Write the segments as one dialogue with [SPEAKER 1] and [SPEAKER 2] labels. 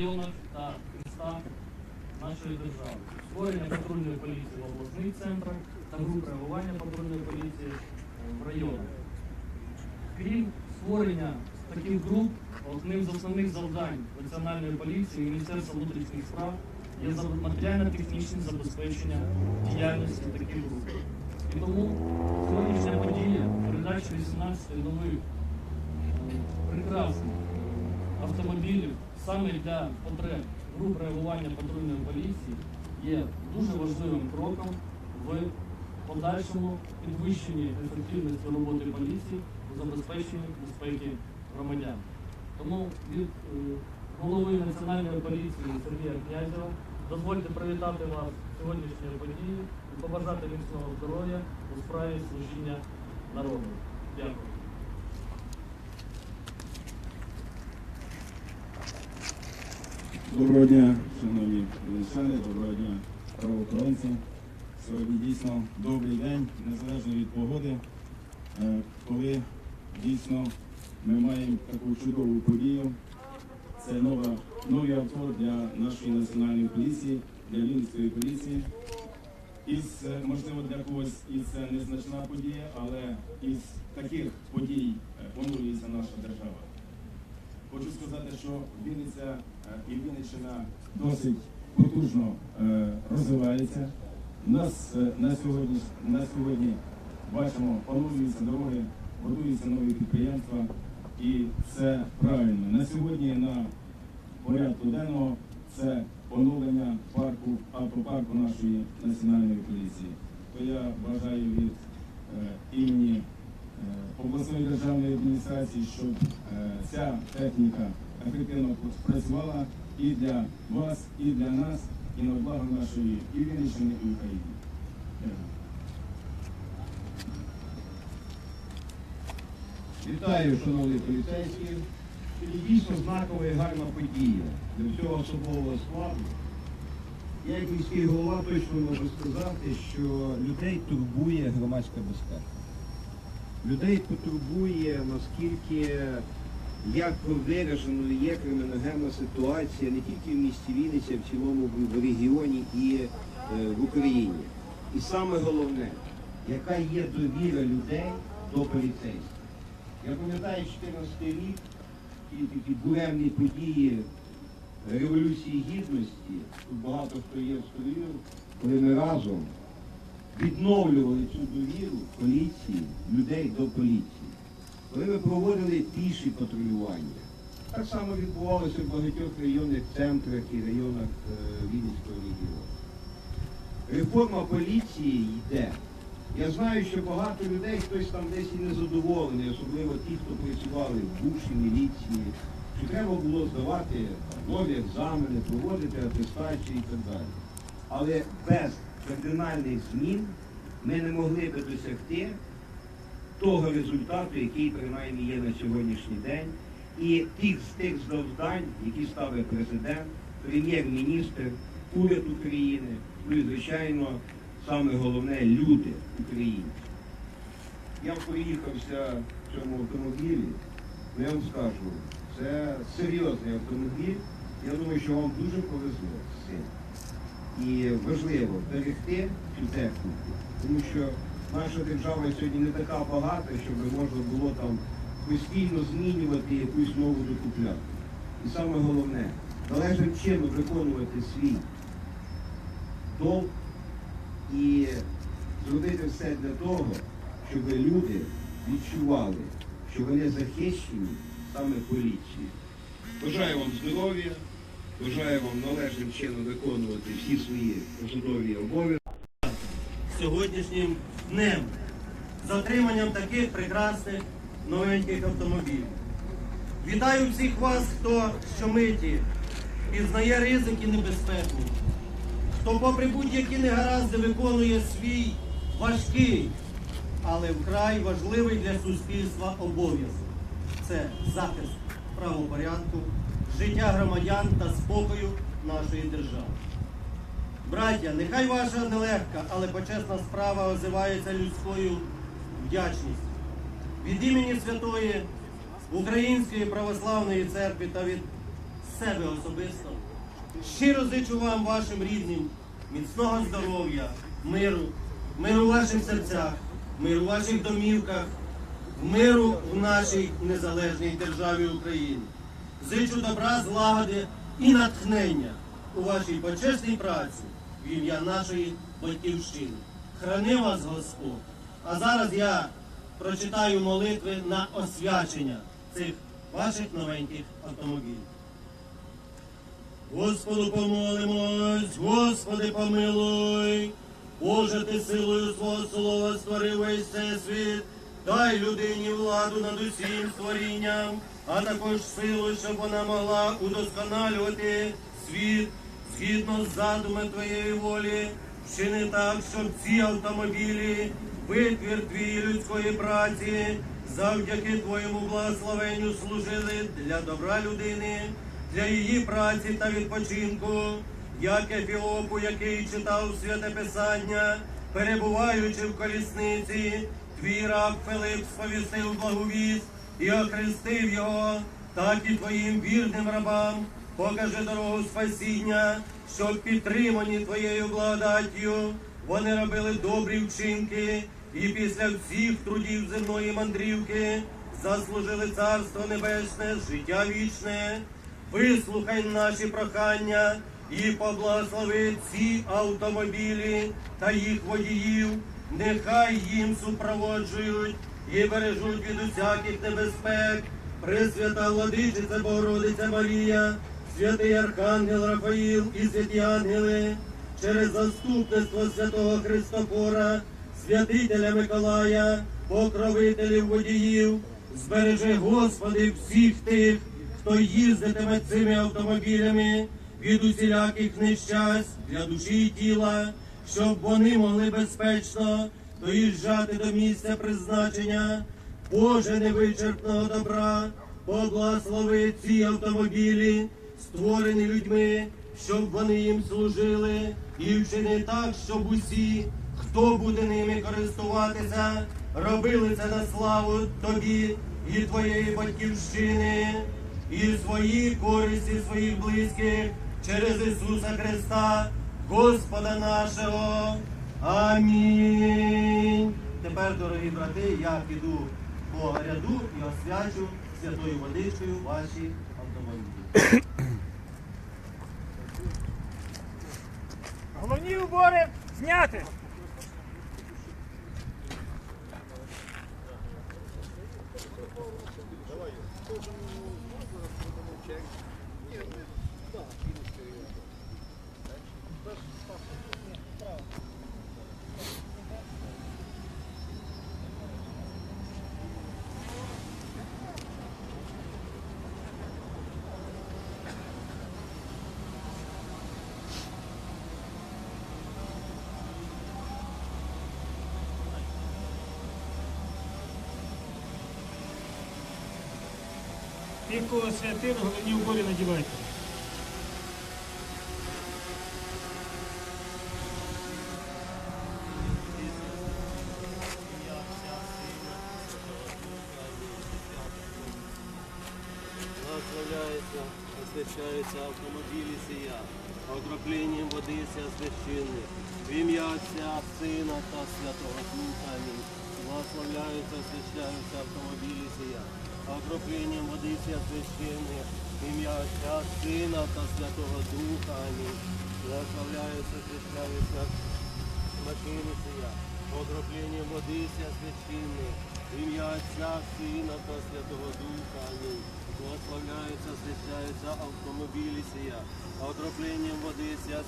[SPEAKER 1] районах та містах нашої держави. Створення патрульної поліції в обласних центрах та груп реагування патрульної поліції в районах. Крім створення таких груп, одним з основних завдань Національної поліції і Міністерства внутрішніх справ є матеріально-технічне забезпечення діяльності таких груп. І тому сьогоднішня подія, передача 18-ї нових прекрасних автомобілів саме для потреб груп реагування патрульної поліції є дуже важливим кроком в подальшому підвищенні ефективності роботи поліції у забезпеченні безпеки громадян. Тому від е, голови Національної поліції Сергія Князєва дозвольте привітати вас сьогоднішньою подією і побажати міцного здоров'я у справі служіння народу. Дякую.
[SPEAKER 2] Доброго дня, шановні вінничани, доброго дня, правоохоронці. Сьогодні дійсно добрий день, незалежно від погоди, е, коли дійсно ми маємо таку чудову подію. Це нова, новий авто для нашої національної поліції, для Вінницької поліції. Із, е, можливо, для когось і це незначна подія, але із таких подій е, оновлюється наша держава. Хочу сказати, що Вінниця і Вінниччина досить потужно е, розвивається. У нас е, на сьогодні, на сьогодні бачимо, поновлюються дороги, будуються нові підприємства, і це правильно. На сьогодні на порядку денного це поновлення парку, автопарку нашої національної поліції. То я бажаю від е, імені е, обласної державної адміністрації, щоб е, ця техніка ефективно працювала і для вас, і для нас, і на благо нашої і Вінниччини, і України.
[SPEAKER 3] Вітаю, шановні поліцейські. Це дійсно знакова і гарна подія для всього особового складу. Я як міський голова точно можу сказати, що людей турбує громадська безпека. Людей потурбує, наскільки як вираженою є криміногенна ситуація не тільки в місті Вінниця, а в цілому в- регіоні і е, в Україні. І саме головне, яка є довіра людей до поліцейських. Я пам'ятаю 14 рік і такі буремні події Революції Гідності, тут багато хто є в студію, коли ми разом відновлювали цю довіру поліції, людей до поліції. Коли ми проводили піші патрулювання, так само відбувалося в багатьох районних центрах і районах е, Вінницького регіону. Реформа поліції йде. Я знаю, що багато людей, хтось там десь і незадоволений, особливо ті, хто працювали в бувшій міліції, що треба було здавати там, нові екзамени, проводити атестацію і так далі. Але без кардинальних змін ми не могли би досягти того результату, який принаймні є на сьогоднішній день, і тих з тих завдань, які ставить президент, прем'єр-міністр, уряд України, ну і звичайно, саме головне люди українці. Я проїхався в цьому автомобілі, ну, я вам скажу, це серйозний автомобіль. Я думаю, що вам дуже повезло з цим. І важливо берегти цю техніку, тому що наша держава сьогодні не така багата, щоб можна було там постійно змінювати якусь нову докупляти. І саме головне, належним чином виконувати свій долг і зробити все для того, щоб люди відчували, що вони захищені саме поліцією. Бажаю вам здоров'я, бажаю вам належним чином виконувати всі свої посадові обов'язки.
[SPEAKER 4] Сьогоднішнім днем з отриманням таких прекрасних новеньких автомобілів. Вітаю всіх вас, хто щомиті пізнає ризики небезпеку, хто, попри будь-які негаразди, виконує свій важкий, але вкрай важливий для суспільства обов'язок. Це захист правопорядку, життя громадян та спокою нашої держави. Браття, нехай ваша нелегка, але почесна справа озивається людською вдячністю. Від імені Святої Української православної церкви та від себе особисто. Щиро зичу вам, вашим рідним, міцного здоров'я, миру, миру в ваших серцях, миру в ваших домівках, миру в нашій незалежній державі Україні. Зичу добра, злагоди і натхнення у вашій почесній праці в ім'я нашої батьківщини. Храни вас Господь. А зараз я прочитаю молитви на освячення цих ваших новеньких автомобілів. Господу помолимось, Господи помилуй, Боже, ти силою свого слова створив весь світ, дай людині владу над усім створінням, а також силу, щоб вона могла удосконалювати світ згідно з задумом Твоєї волі, вчини так, щоб ці автомобілі, витвір твоєї людської праці, завдяки Твоєму благословенню служили для добра людини для її праці та відпочинку, як Ефіопу, який читав святе Писання, перебуваючи в колісниці, твій раб Филип сповістив благовість і охрестив його, так і твоїм вірним рабам покажи дорогу спасіння, щоб підтримані твоєю благодаттю вони робили добрі вчинки і після всіх трудів земної мандрівки заслужили царство небесне, життя вічне. Вислухай наші прохання і поблагослови ці автомобілі та їх водіїв, нехай їм супроводжують і бережуть від усяких небезпек. Пресвята Владичиця Богородиця Марія, святий Архангел Рафаїл і святі ангели, через заступництво святого Христофора, святителя Миколая, покровителів водіїв, збережи, Господи, всіх тих, хто їздитиме цими автомобілями від усіляких нещасть для душі і тіла, щоб вони могли безпечно доїжджати до місця призначення, Боже невичерпного добра, поблагослови ці автомобілі, створені людьми, щоб вони їм служили, і вчини так, щоб усі, хто буде ними користуватися, робили це на славу тобі і твоєї батьківщини, і свої користі своїх близьких через Ісуса Христа, Господа нашого. Амінь. Тепер, дорогі брати, я піду по ряду і освячу святою водичкою ваші автомобілі.
[SPEAKER 5] Até! Тільки святин головні убори надівайте.
[SPEAKER 4] Благословляється, освящаються автомобілі сія, окропленням води ся священних. В ім'я Отця, Сина та Святого Духа. Амінь. Благословляються, освящаються автомобілі сія, окропленням води ся священних. Ім'я Отця, Сина та Святого Духа. Амінь. Благословляються, освящаються машини сія, окропленням води ся священних. Ім'я Отця, Сина та Святого Духа. Амінь. Благословляються, освящаються автомобілі сія, окропленням води ся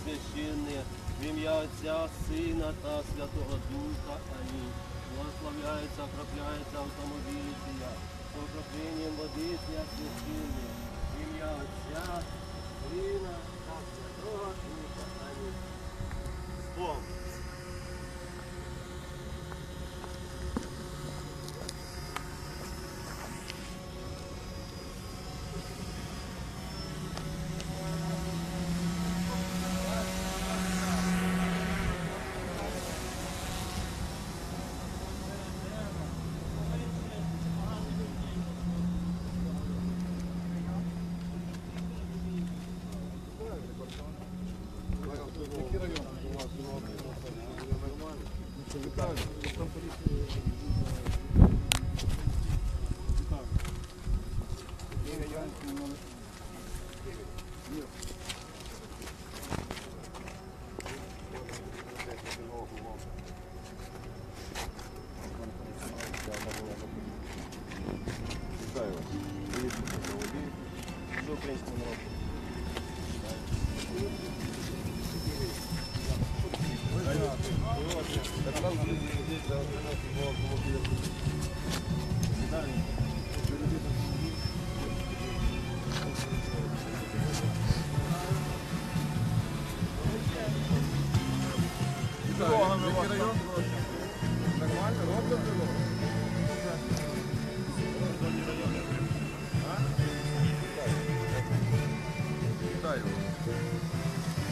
[SPEAKER 4] в ім'я Отця, Сина та Святого Духа. Амінь. Благословляються, окропляються автомобілі сія, окропленням воды ся священне, в ім'я Отця, Сина та Святого Духа. Амінь.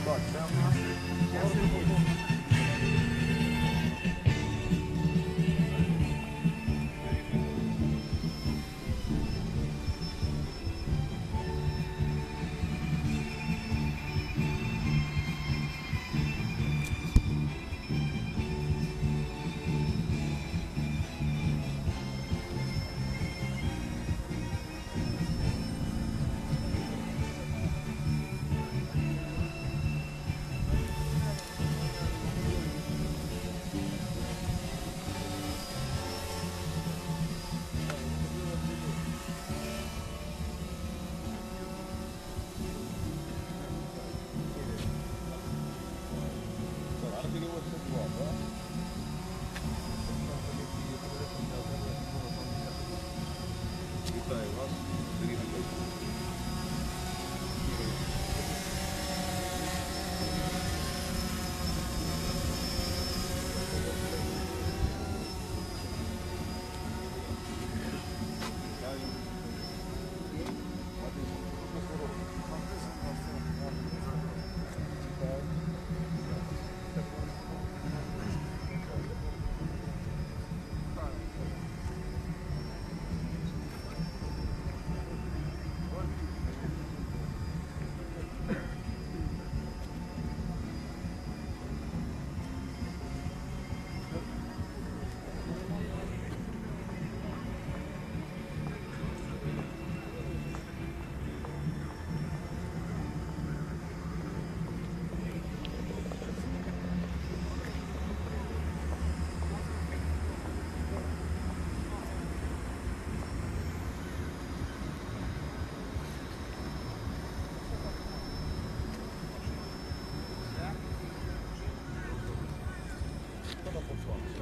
[SPEAKER 6] Так, це у нас.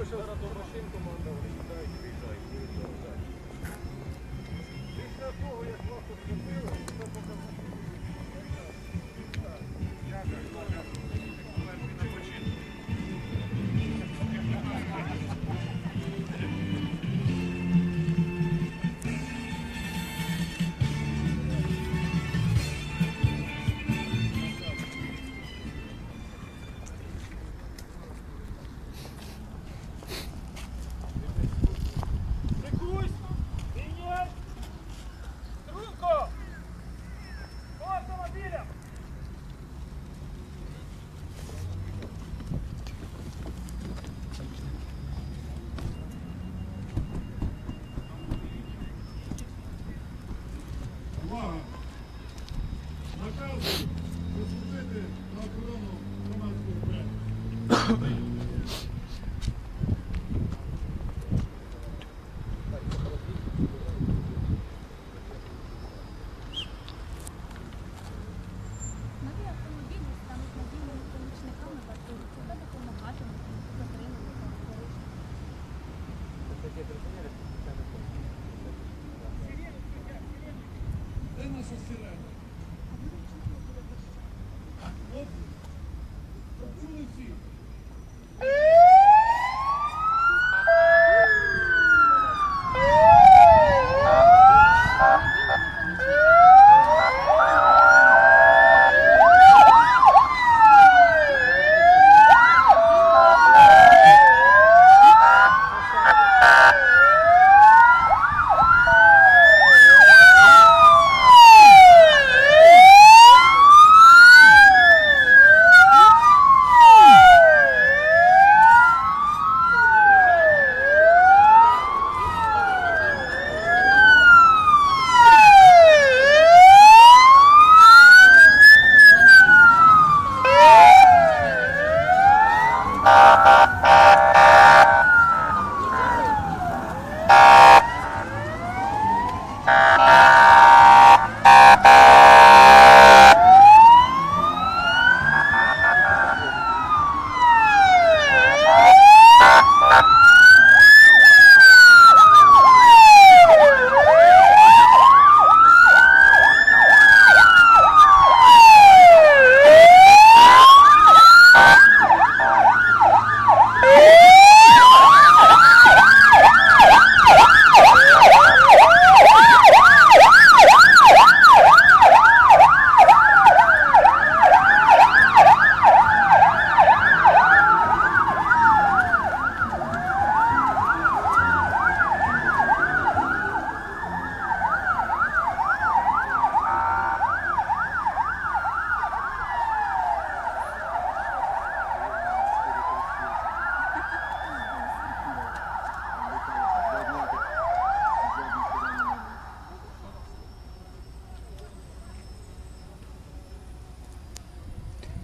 [SPEAKER 6] З Богом. Прикусь! Wow.
[SPEAKER 7] Де наша